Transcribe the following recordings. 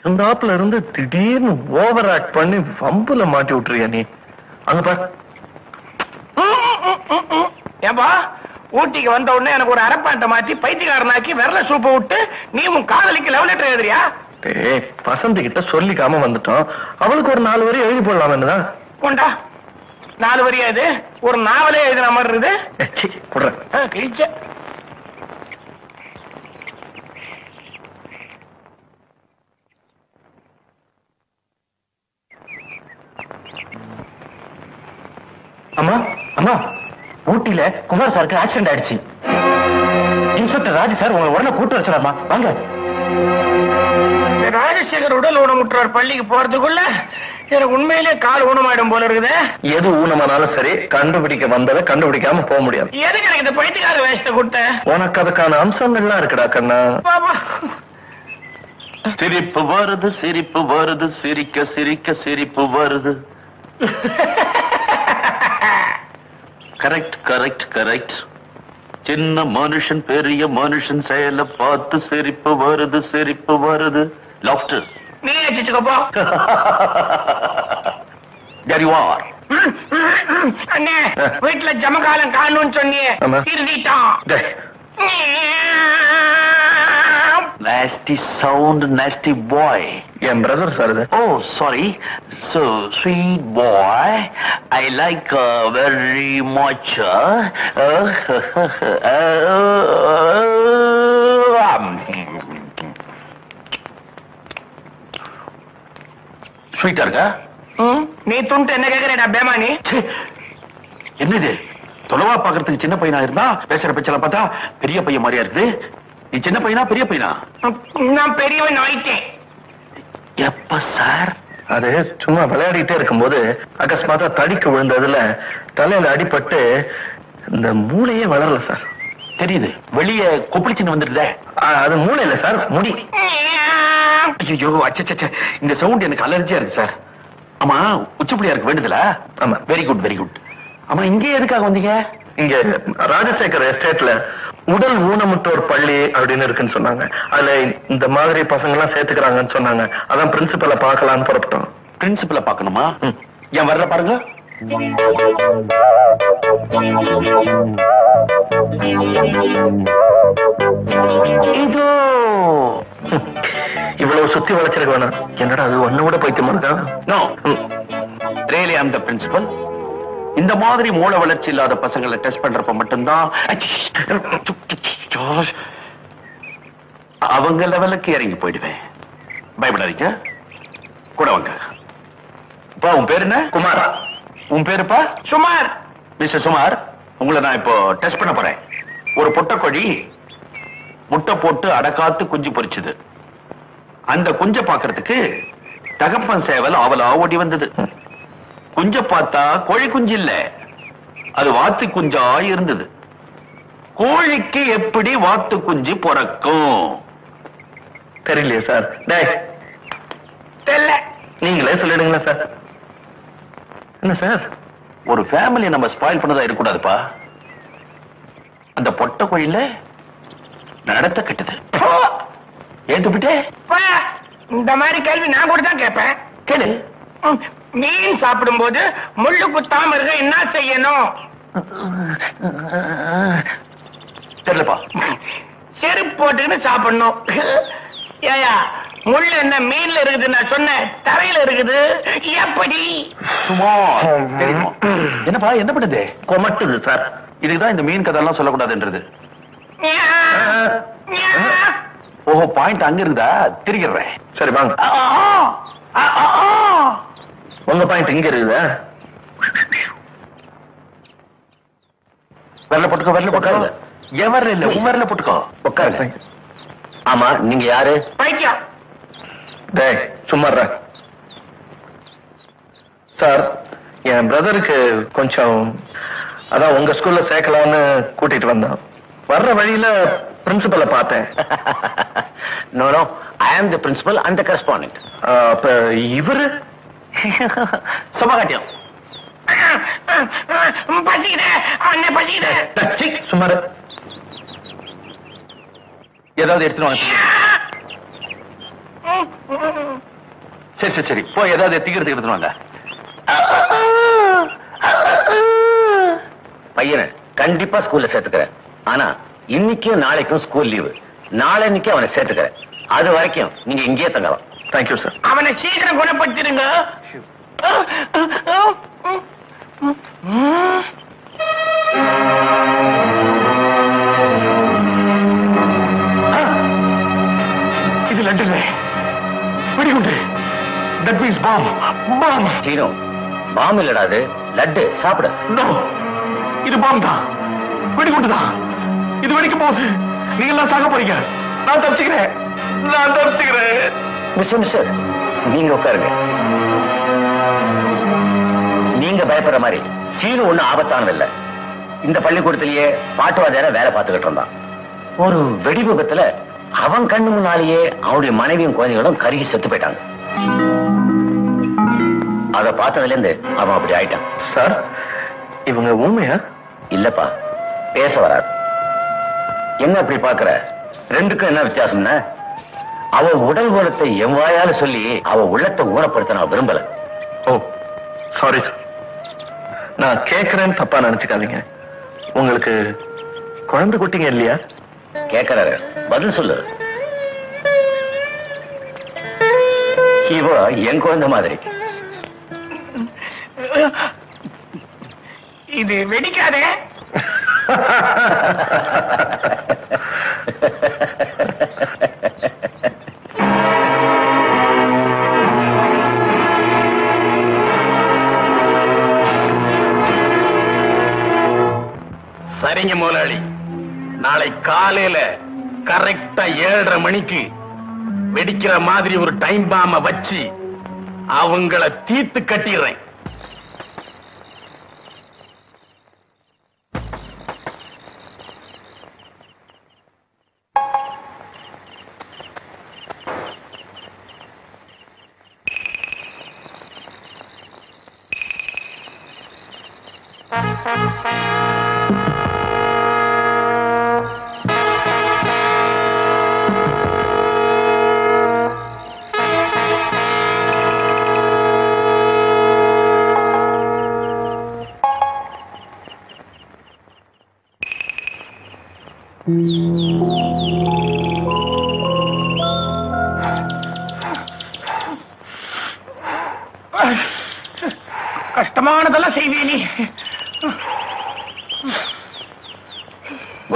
இருந்தாப்புல இருந்து திடீர்னு over act பண்ணி வம்புல மாட்டி விட்டுறியா நீ? அங்க பார். ஏன்பா ஊட்டிக்கு வந்த உடனே எனக்கு ஒரு அரப்பாட்டை மாத்தி பைத்தியக்காரனாக்கி விரல சூப்பை விட்டு நீ உன் காதலிக்கு லவ் லெட்டர் எழுதுறியா? டேய் வசந்தி கிட்ட சொல்லிக்காம வந்துட்டோம். அவளுக்கு ஒரு நாலு வரி எழுதி போடலாம் என்னதான்? கொண்டா நாலு வரியா இது? ஒரு நாவலே எழுதுன மாதிரி இருக்குது. அம்மா அம்மா ஊட்டியில குமார் சாருக்கு ஆக்சிடென்ட் ஆயிடுச்சு. இன்ஸ்பெக்டர் ராஜு சார் உங்களை உடனே கூட்டு வச்சிடாமா வாங்க. ராஜசேகர் உடல் ஊனமுற்றவர் பள்ளிக்கு போறதுக்குள்ள எனக்கு உண்மையிலே கால் ஊனமாயிடும் போல இருக்குது. எது ஊனமானாலும் சரி கண்டுபிடிக்க வந்ததை கண்டுபிடிக்காம போக முடியாது. எதுக்கு எனக்கு இந்த பைத்தியக்கார வேஷத்தை கொடுத்த? உனக்கு அதுக்கான அம்சங்கள்லாம் இருக்குடா கண்ணா. சிரிப்பு வருது சிரிப்பு வருது சிரிக்க சிரிக்க சிரிப்பு வருது. கரெக்ட் கரெக்ட் கரெக்ட் சின்ன மனுஷன் பெரிய மனுஷன் செயலை பார்த்து சிரிப்பு வருது சிரிப்பு வருது. லாஃப்டர் நீ you are. அண்ணே வீட்டுல ஜமகாலம் காணும்னு சொன்னியே. திருடிட்டான். Nasty sound, nasty boy. என் பிரதர் சார் இது. Oh, sorry. So, sweet boy, I like uh, very much. Uh, uh, um, ஸ்வீட்டா இருக்கா? நீ துண்டு என்ன கேக்குறேடா பேமானி? என்னது? தொலைவா பாக்குறதுக்கு சின்ன பையனா இருந்தா பேசுற பேச்செல்லாம் பார்த்தா பெரிய பையன் மாதிரியா இருக்குது? நீ சின்ன பையனா பெரிய பையனா? நான் பெரியவன் ஆயிட்டேன். எப்ப சார்? அது சும்மா விளையாடிட்டே இருக்கும்போது அகஸ்மாத்தா தடிக்கு விழுந்ததுல தலையில அடிபட்டு இந்த மூளையே வளரல சார். தெரியுது. வெளியே கொப்பளிச்சுன்னு வந்துடுதே. ஆ, அது மூளை இல்ல சார் முடி. ஐயோ அச்சச்ச இந்த சவுண்ட் எனக்கு அலர்ஜியா இருக்கு சார். ஆமா உச்சப்புளியா இருக்கு வேண்டுதலா? ஆமா. வெரி குட் வெரி குட் ஆமா இங்கே எதுக்காக வந்தீங்க? இங்க ராஜசேகர் எஸ்டேட்ல உடல் ஊனமுற்றோர் பள்ளி அப்படின்னு இருக்குன்னு சொன்னாங்க. அதுல இந்த மாதிரி பசங்க எல்லாம் சேர்த்துக்கிறாங்கன்னு சொன்னாங்க. அதான் பிரின்சிபலை பார்க்கலாம்னு புறப்பட்டோம். பிரின்சிபல பாக்கணுமா ம். என் வரல பாருங்க. இதோ. இவ்வளவு சுத்தி வளைச்சிருக்க வேணாம். என்னடா அது ஒண்ணு கூட பைத்தியமா இருக்கா நோ ம். ரியலி ஐம் த பிரின்சிபல் இந்த மாதிரி மூளை வளர்ச்சி இல்லாத பசங்களை டெஸ்ட் பண்றப்ப மட்டும்தான் அவங்க லெவலுக்கு இறங்கி போயிடுவேன். பயப்படாதீங்க. கூட வாங்க. அப்பா உன் பேர் என்ன? குமார். உன் பேருப்பா? சுமார். மிஸ்டர் சுமார் உங்களை நான் இப்போ டெஸ்ட் பண்ண போறேன். ஒரு பொட்டக்கோழி முட்டை போட்டு அடக்காத்து குஞ்சு பொரிச்சுது. அந்த குஞ்ச பாக்குறதுக்கு தகப்பன் சேவல் அவலா ஓடி வந்தது. குஞ்ச பார்த்தா கோழி குஞ்சு இல்ல. அது வாத்து குஞ்சா இருந்தது. கோழிக்கு எப்படி வாத்து குஞ்சு பிறக்கும்? தெரியலையே சார். தெரியல. நீங்களே சொல்லிடுங்களேன் சார். என்ன சார்? ஒரு ஃபேமிலி நம்ம ஸ்பாயில் பண்ணதா இருக்கக்கூடாதுப்பா. அந்த பொட்டை கோழியில நடத்த கெட்டது. ஏன் துப்பிட்டே பா, இந்த மாதிரி கேள்வி நான் கூட தான் கேட்பேன். கேளு. மீன் சாப்பிடும்போது முள்ளு குத்தாம இருக்க என்ன செய்யணும்? தெரியலப்பா செருப்பு போட்டுக்கின்னு சாப்பிடணும். ஏயா முள் என்ன மீன்ல இருக்குது நான் சொன்னேன். தரையில இருக்குது. எப்படி? சும்மா. தெரியுமா? என்னப்பா என்ன பண்ணுது? கொமட்டுது சார். இதுக்குதான் இந்த மீன் கதையெல்லாம் சொல்லக்கூடாதுன்றது. ஞா, ஞா. ஓஹோ பாயிண்ட் அங்க இருந்தா திரிக்கிறேன் சரி வாங்க. ஆ, ஆ, ஆ, ஆ, ஆ. உங்க பாயிண்ட் இங்க இருக்குதா வரல போட்டுக்கோ வரல போட்டுக்கோ. உட்காருங்க. என் வரல இல்ல? உன் வரல போட்டுக்கோ. உட்காருங்க. ஆமா நீங்க யாரு? பைத்தியம். டேய். சார் என் பிரதருக்கு கொஞ்சம் அதான் உங்க ஸ்கூல்ல சேர்க்கலாம்னு கூட்டிட்டு வந்தோம். வர்ற வழியில பிரின்சிபலை பார்த்தேன். No no I am the principal and the correspondent இவரு? சமகாட்டியம் பசிக்குதே அண்ணே பசிக்குதே. டேய், ஏதாவது எடுத்துன்னு வாங்க சரி சரி சரி. போய் ஏதாவது எத்திக்கிறது எடுத்துன்னு வாங்க. பையனை கண்டிப்பா ஸ்கூல்ல சேர்த்துக்கிறேன். ஆனா இன்னைக்கும் நாளைக்கும் ஸ்கூல் லீவு. நாளைக்கு அவனை சேர்த்துக்கிறேன். அது வரைக்கும் நீங்க இங்கேயே தங்கலாம். தேங்க்யூ சார் அவனை சீக்கிரம் குணப்படுத்திடுங்க. இது லட்டு வெடிகுண்டு தட் மீன்ஸ் பாம் பாம் சீனோ பாம் இல்லடா அது. லட்டு சாப்பிடு. நோ இது பாம் தான். வெடிகுண்டு தான். இது வெடிக்க போகுது நீங்க எல்லாம் சாக போறீங்க. நான் தப்பிச்சுக்கிறேன். நான் தப்பிச்சுக்கிறேன். மிஸ்டர் மிஸ்டர் நீங்க உட்காருங்க. நீங்க பயப்படுற மாதிரி சீனு ஒண்ணு ஆபத்தானது இல்ல. இந்த பள்ளிக்கூடத்திலேயே பாட்டுவாதியார வேலை பார்த்துக்கிட்டு இருந்தான். ஒரு வெடி விபத்துல அவன் கண்ணு முன்னாலேயே அவனுடைய மனைவியும் குழந்தைகளும் கருகி செத்து போயிட்டாங்க. அத பார்த்ததுல இருந்து அவன் அப்படி ஆயிட்டான். சார் இவங்க ஊமையா இல்லப்பா பேச வராது. என்ன அப்படி பாக்குற ரெண்டுக்கும் என்ன வித்தியாசம்னா அவ உடல் குணத்தை என் வாயால சொல்லி அவ உள்ளத்தை ஊனப்படுத்த நான் விரும்பல. ஓ சாரி சார் நான் கேக்குறேன்னு தப்பா நினைச்சுக்காதீங்க. உங்களுக்கு குழந்தை குட்டிங்க இல்லையா? கேக்குறாரு. பதில் சொல்லு. இவ என் குழந்தை மாதிரி. இது வெடிக்காதே. மாதிரி ஒரு டைம் பாம வச்சு அவங்கள தீத்து கட்டிடுறேன்.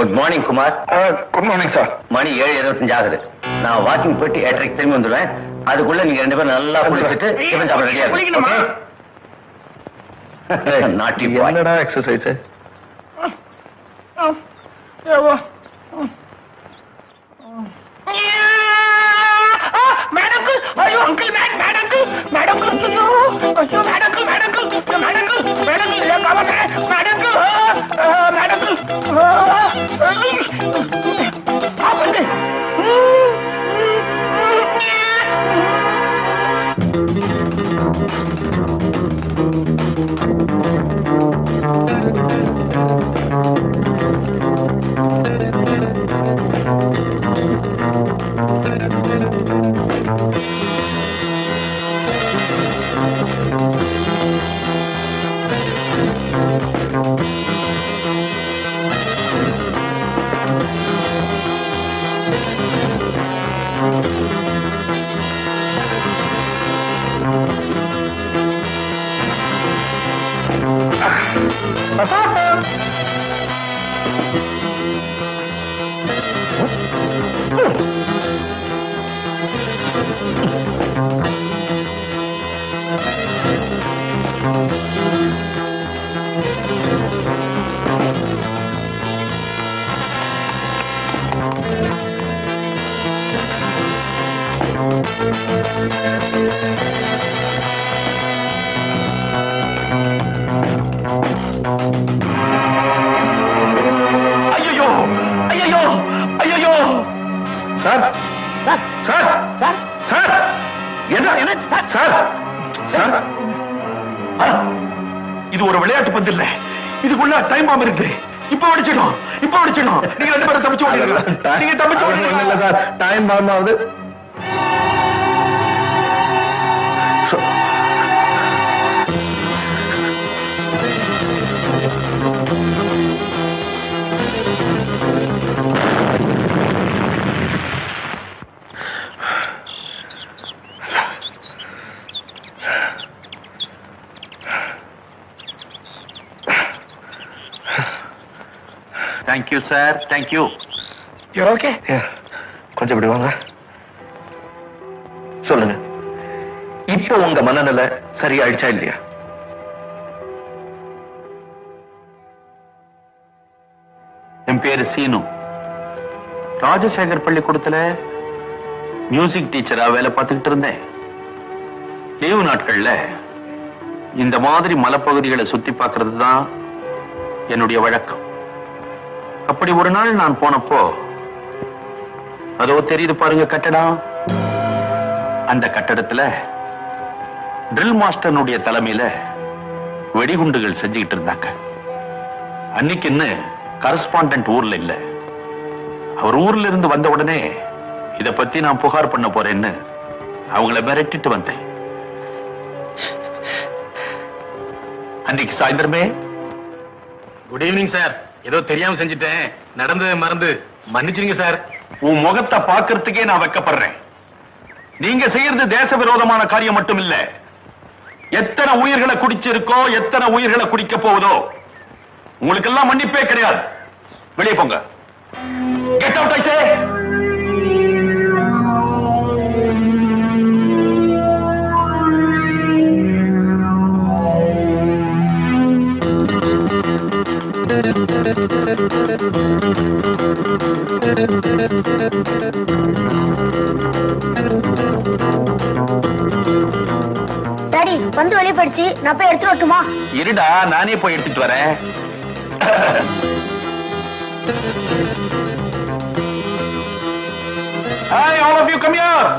Good morning Kumar good morning sir மணி ஏழு இருபத்தஞ்சு ஆகுது. நான் வாக்கிங் போயிட்டு எட்டரைக்கு திரும்பி வந்துடுவேன். அதுக்குள்ள நீங்க ரெண்டு பேரும் நல்லா குளிச்சுட்டு டிஃபன் சாப்பிட ரெடியா? நாட்டி என்னடா எக்ஸசைஸ் மேடம் ஐயோ சார் சார். இது ஒரு விளையாட்டு பந்து இல்ல. இதுக்குள்ள டைம் பாம்பு இருக்கு. இப்ப அடிச்சிடும் இப்ப அடிச்சிடும் நீங்க ரெண்டு பேரும் தப்பிச்சு நீங்க தப்பிச்சு இல்ல ஓடிடுங்க sir time bomb thank you sir thank you okay கொஞ்சம் இப்படி வாங்க. சொல்லுங்க. இப்போ உங்க மனநிலை சரியாயிடுச்சா இல்லையா? என் பேரு சீனு. ராஜசேகர் பள்ளிக்கூடத்துல மியூசிக் டீச்சரா வேலை பார்த்துக்கிட்டு இருந்தேன். லீவு நாட்கள்ல இந்த மாதிரி மலைப்பகுதிகளை சுத்தி பார்க்கிறது தான் என்னுடைய வழக்கம். அப்படி ஒரு நாள் நான் போனப்போ அதோ தெரியுது பாருங்க கட்டடம். அந்த கட்டடத்துல ட்ரில் மாஸ்டர்னுடைய தலைமையில வெடிகுண்டுகள் செஞ்சுக்கிட்டு இருந்தாங்க. அன்னைக்குன்னு கரஸ்பாண்டன்ட் ஊர்ல இல்ல. அவர் ஊர்ல இருந்து வந்த உடனே இத பத்தி நான் புகார் பண்ண போறேன்னு அவங்கள மிரட்டிட்டு வந்தேன். அன்னைக்கு சாயந்தரமே? குட் ஈவினிங் சார் ஏதோ தெரியாம செஞ்சுட்டேன். நடந்தது மறந்து மன்னிச்சிருங்க சார். உன் முகத்தை பாக்குறதுக்கே நான் வெக்கப்படுறேன். நீங்க செய்யறது தேச விரோதமான காரியம் மட்டும் இல்ல எத்தனை உயிர்களை குடிச்சிருக்கோ எத்தனை உயிர்களை குடிக்க போகுதோ உங்களுக்கு எல்லாம் மன்னிப்பே கிடையாது. வெளியே போங்க. Get out ஐசே! டாடி பந்து வெளியே போயிடுச்சு. நான் போய் எடுத்துட்டு வரட்டுமா? இருடா நானே போய் எடுத்துட்டு வரேன். Hi all of you come here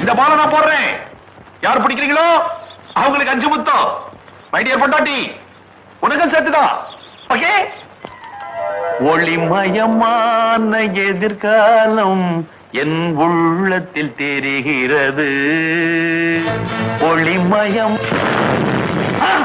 இந்த பால நான் போடுறேன். யார் பிடிக்கிறீங்களோ? அவங்களுக்கு அஞ்சு முத்தம். மைடியர் பொண்டாட்டி. உனக்கும் சேர்த்துதான். ஓகே ஒளிமயமான எதிர்காலம் என் உள்ளத்தில் தெரிகிறது. ஒளிமயம். ஆ!